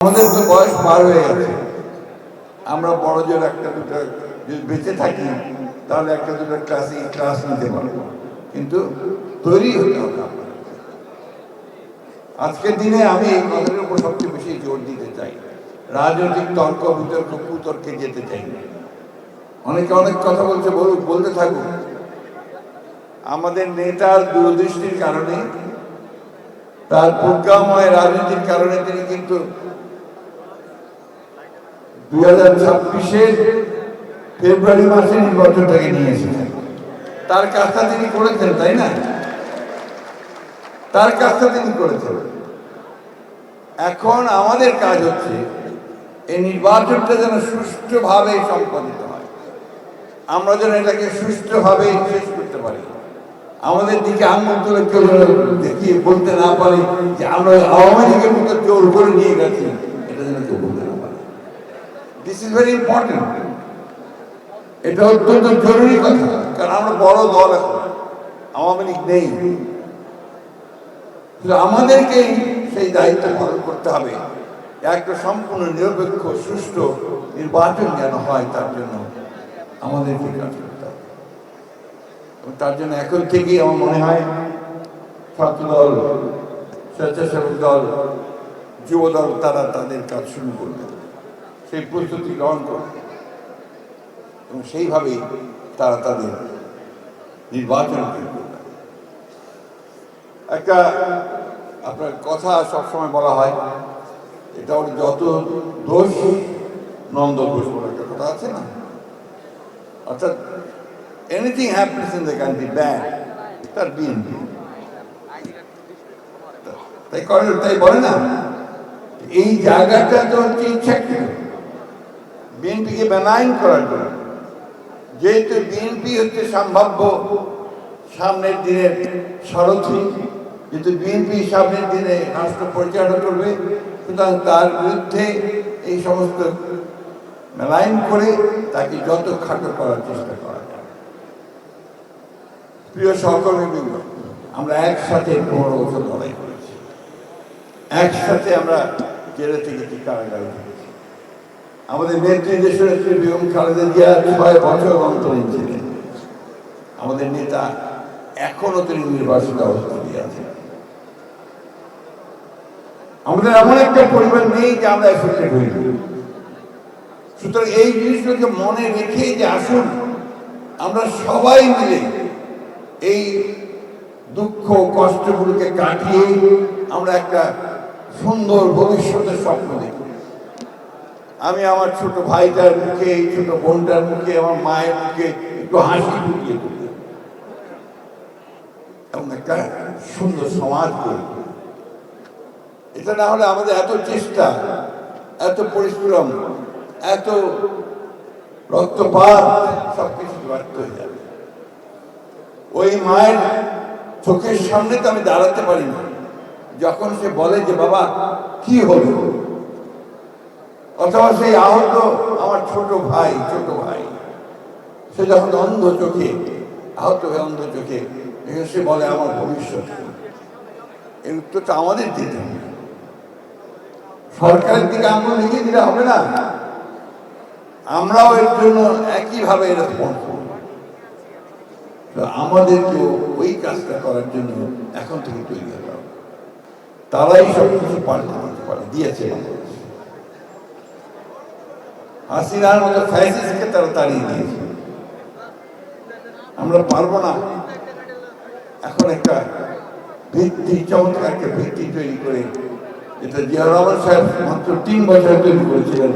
আমাদের তো বয়স পার হয়ে গেছে। আমরা বড় জোর একটা দুটো যদি বেঁচে থাকি, তাহলে একটা দুটো ক্লাসে ক্লাস নিতে পারব। কিন্তু তৈরি হতে হবে আজকের দিনে আমি এই কথার উপর সবচেয়ে বেশি জোর দিতে চাই। রাজনৈতিক তর্ক, বিতর্ক, কুতর্কে যেতে চাই অনেকে অনেক কথা বলছে, বলুক, বলতে থাকুক। আমাদের নেতার দূরদৃষ্টির কারণে, তার প্রজ্ঞাময় রাজনীতির কারণে তিনি কিন্তু দুই হাজার ছাব্বিশের ফেব্রুয়ারি মাসে নির্বাচনটাকে নিয়ে এসেছেন তার কাজটা তিনি করেছেন, তাই না? তার কাজটা তিনি করেছেন। এখন আমাদের কাজ হচ্ছে এই নির্বাচনটা যেন সুষ্ঠুভাবে সম্পাদিত হয়। আমরা যেন এটাকে সুষ্ঠুভাবে শেষ করতে পারি। আমাদের দিকে আঙুল তুলে কেউ দেখিয়ে বলতে না পারে যে আমরা আওয়ামী লীগের মতো জোর করে নিয়ে গেছি, এটা যেন কেউ দিস ইজ ভেরি ইম্পর্টেন্ট এটা অত্যন্ত জরুরি কথা, কারণ আমরা বড় দল এখন, আওয়ামী লীগ নেই। আমাদেরকেই সেই দায়িত্ব পালন করতে হবে। একটা সম্পূর্ণ নিরপেক্ষ, সুষ্ঠু নির্বাচন যেন হয়, তার জন্য আমাদেরকে কাজ করতে হবে। তার জন্য এখন থেকেই আমার মনে হয় ছাত্র দল স্বেচ্ছাসেবক দল যুব দল তারা তাদের কাজ শুরু করবে। সেই প্রস্তুতি গ্রহণ করে। এবং সেইভাবেই তারা তাদের নির্বাচন একটা আপনার কথা সবসময় বলা হয়, এটা ওর যত দোষ, নন্দ দোষ বলে একটা কথা আছে না? অর্থাৎ anything happens in the country bad তার বিএনপি তাই করে তাই বলে না? এই জায়গাটা তো হচ্ছে ইচ্ছাকৃত বিএনপিকে বেনাইন করার জন্য। যেহেতু বিএনপি হচ্ছে সম্ভাব্য সামনের দিনের সারথি যেহেতু বিএনপি সামনের দিনে রাষ্ট্র পরিচালনা করবে, সুতরাং তার বিরুদ্ধে এই সমস্ত মেলাইন করে তাকে যত খাটো করার চেষ্টা করা যায়। প্রিয় সহকর্মীবৃন্দ আমরা একসাথে পনেরো বছর লড়াই করেছি। একসাথে আমরা জেলে থেকে কারাগারে আমাদের নেত্রী দেশনেত্রী বেগম খালেদা জিয়া ছয় বছর অন্তরীণ ছিলেন আমাদের নেতা এখনও তিনি নির্বাচিত দিয়ে আছেন। আমাদের এমন একটা পরিবার নেই যে আমরা এফেক্টেড হইনি সুতরাং এই জিনিসগুলোকে মনে রেখে যে আসুন, আমরা সবাই মিলে এই দুঃখ, কষ্টগুলোকে কাটিয়ে আমরা একটা সুন্দর ভবিষ্যতের স্বপ্ন দেখি। আমি আমার ছোট ভাইটার মুখে, এই ছোট বোনটার মুখে, আমার মায়ের মুখে একটু হাসি তুলি এবং একটা সুন্দর সমাজ তুলি। এটা না হলে আমাদের এত চেষ্টা, এত পরিশ্রম, এত রক্তপাত, সবকিছু ব্যর্থ হয়ে যাবে। ওই মায়ের চোখের সামনে তো আমি দাঁড়াতে পারি না যখন সে বলে যে, বাবা, কি হলো? অথবা সেই আহত আমার ছোট ভাই ছোট ভাই। সে যখন অন্ধ চোখে, আহত হয়ে অন্ধ চোখে সে বলে, আমার ভবিষ্যৎ? এর উত্তরটা আমাদের দিতে হবে সরকারের দিকে আঙুল লিখে দিলে হবে না। আমরাও এর জন্য একইভাবে রেসপন্স করব তো আমাদেরকেও ওই কাজটা করার জন্য এখন থেকে তৈরি হতে হবে। তারাই সব কিছু পাল্টে দিতে পারে, দিয়েছে। হাসিনার মতো ফ্যাসিসকে তারা তাড়িয়ে দিয়েছে। আমরা পারব না। এখন একটা ভিত্তি চমৎকার একটা ভিত্তি তৈরি করে এটা জিয়া রহমান সাহেব মাত্র তিন বছর তৈরি করেছিলেন,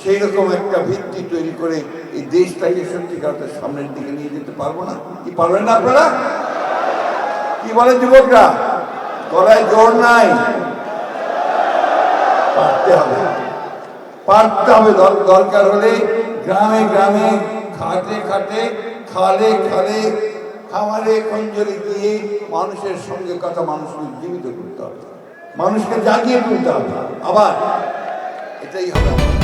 সেই রকম একটা ভিত্তি তৈরি করে এই দেশটাকে সত্যিকারের সামনের দিকে নিয়ে যেতে পারব না। কি পারবেন না আপনারা? কি বলেন যুবকরা? গলায় জোর নাই। পারতে হবে। পারতে হবে দর- দরকার হলে গ্রামে গ্রামে খাটে খাটে খালে খালে, খামারে খঞ্জরে গিয়ে মানুষের সঙ্গে কথা মানুষকে জীবিত করতে হবে। মানুষকে জাগিয়ে তুলতে হবে। আবার এটাই হবে